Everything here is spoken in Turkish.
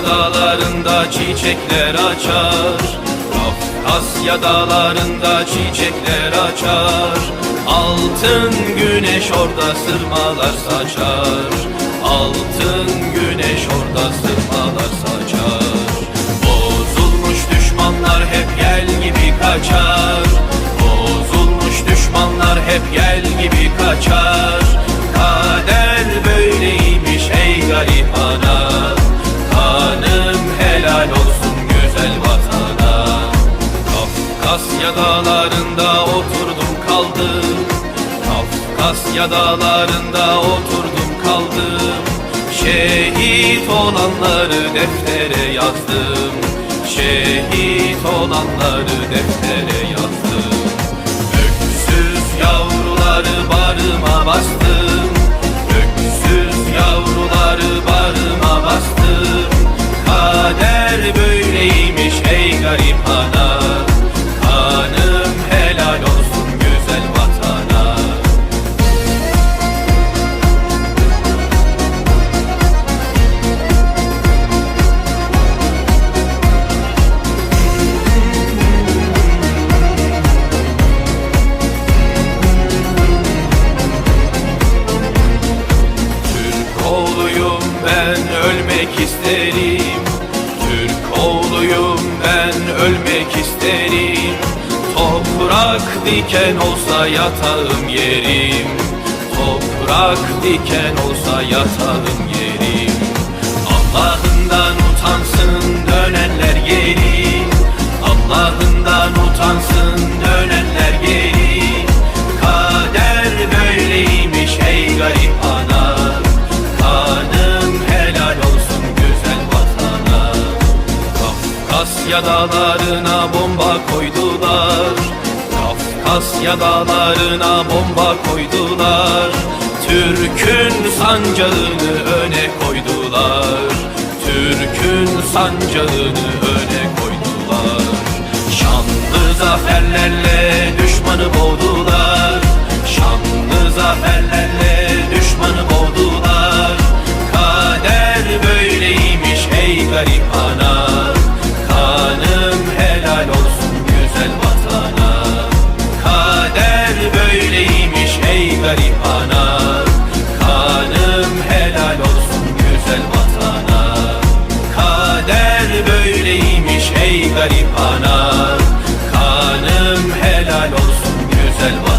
Kafkasya dağlarında çiçekler açar. Kafkasya dağlarında çiçekler açar. Altın güneş orada sırmalar saçar. Altın güneş orada sırmalar saçar. Bozulmuş düşmanlar hep gel gibi kaçar. Bozulmuş düşmanlar hep gel gibi kaçar Kafkasya dağlarında oturdum kaldım. Kafkasya dağlarında oturdum kaldım. Şehit olanları deftere yazdım. Şehit olanları deftere yazdım. Öksüz yavruları barıma bastım. Öksüz yavruları barıma bastım. Kader böyleymiş ey garip ana ölmek isterim. Toprak diken olsa yatağım yerim. Toprak diken olsa yatağım Asya dağlarına bomba koydular. Kafkasya dağlarına bomba koydular. Türk'ün sancağını öne koydular. Türk'ün sancağını öne koydular. Şanlı zaferlerle düşmanı boğdular. Şanlı zaferlerle düşmanı boğdular. Kader böyleymiş ey garip ana. Seulement